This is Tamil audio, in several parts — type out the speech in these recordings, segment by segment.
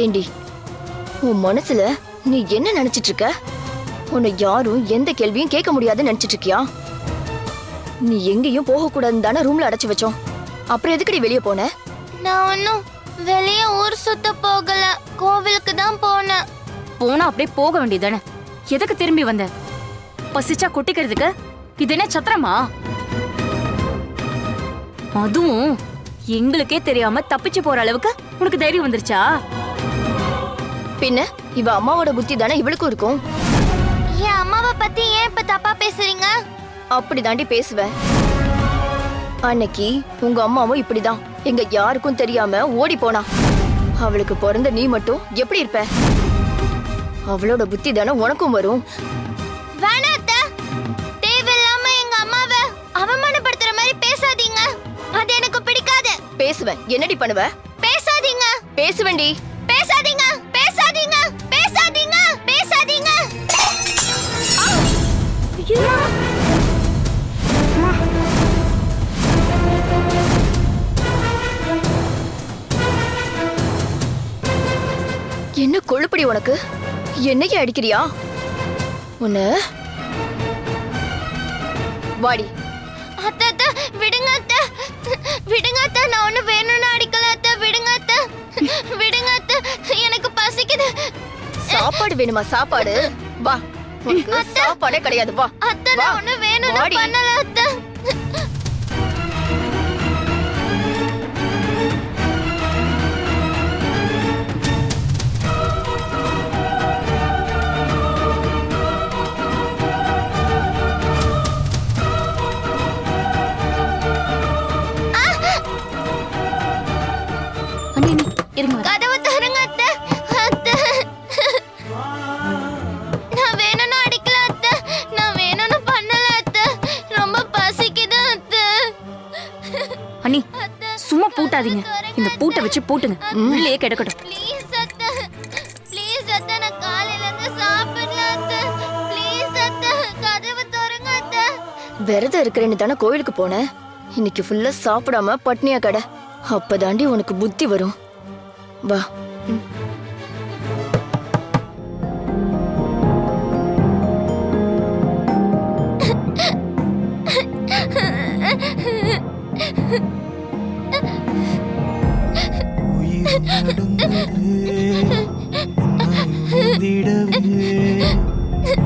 ஏண்டி உன் மனசுல நீ என்ன நினைச்சிட்டு இருக்க உன்னை யாரும் எந்த கேள்வியும் கேட்க முடியாதுன்னு நினைச்சிட்டு இருக்கியா நீ எங்கேயும் போக கூடாதுன்னு தானே ரூம்ல அடைச்சு வச்சோம். அப்புறம் எதுக்கடி வெளியே போன? நான் ஒன்னும் வெளிய ஊர் சுத்த போகல. கோவிலுக்கு தான் போனேன். போனா அப்படியே போக வேண்டியதானே எதுக்கு திரும்பி வந்த? பசிச்சா கொட்டிக்கிறதுக்கு? இது என்ன சத்திரமா? அதுவும் எங்களுக்கே தெரியாம தப்பிச்சு போற அளவுக்கு உனக்கு தைரியம் வந்துருச்சா? பின்ன இவ அம்மாவோட புத்தி தானே இவளுக்கும் இருக்கும்? என் அம்மாவை பத்தி ஏன் இப்ப தப்பா பேசுறீங்க? அப்படிதாண்டி பேசுவ. அன்னைக்கு உங்க அம்மாவும் இப்படிதான். எங்க யாருக்கும் தெரியாம ஓடி போனா. அவளுக்கு பிறந்த நீ மட்டும் எப்படி இருப்ப? அவளோட புத்தி தானே உனக்கும் வரும். வேணாம் அத்தை. தேவையில்லாம எங்க அம்மாவை அவமானப்படுத்துற மாதிரி பேசாதீங்க. அது எனக்கு பிடிக்காது. பேசுவேன் என்னடி பண்ணுவ? பேசாதீங்க. பேசுவேண்டி. பேசாதீங்க. என்ன கொழுப்படி உனக்கு? என்னைக்கு அடிக்கிறியா? உன்ன? வாடி. அத்தை அத்தை விடுங்க அத்தை. விடுங்க அத்தை. நான் ஒண்ணு வேணும்னு அடிக்கல அத்தை. விடுங்க அத்தை. விடுங்க அத்தை. எனக்கு பசிக்குது. சாப்பாடு வேணுமா? சாப்பாடு? வா. சாப்பாடே கிடையாது. வா. அத்தை ஒண்ணு வேணும்னு. பண்ணல அத்தை. அண்ணி சும்மா பூட்டாதீங்க. இந்த பூட்டை வச்சு பூட்டுங்க. உள்ளே கிடக்கட்டும். ப்ளீஸ் அத்தை. ப்ளீஸ் அத்தை நான் காலையில இருந்து சாப்பிடல அத்தை. ப்ளீஸ் அத்தை கதவு தருங்க அத்தை. விரதம் இருக்கிறேன்னு தானே கோயிலுக்கு போனேன் இன்னைக்கு ஃபுல்லா சாப்பிடாம பட்னியா கடை. அப்பதாண்டி உனக்கு புத்தி வரும். வா. ம்.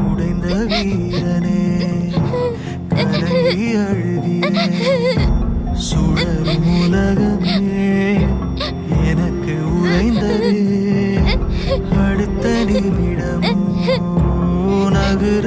உடைந்த வீரனே கலங்கி அழுதியே சுழலும் உலகமே எனக்கு உறைந்தது அடுத்த நிமிடமோ நகர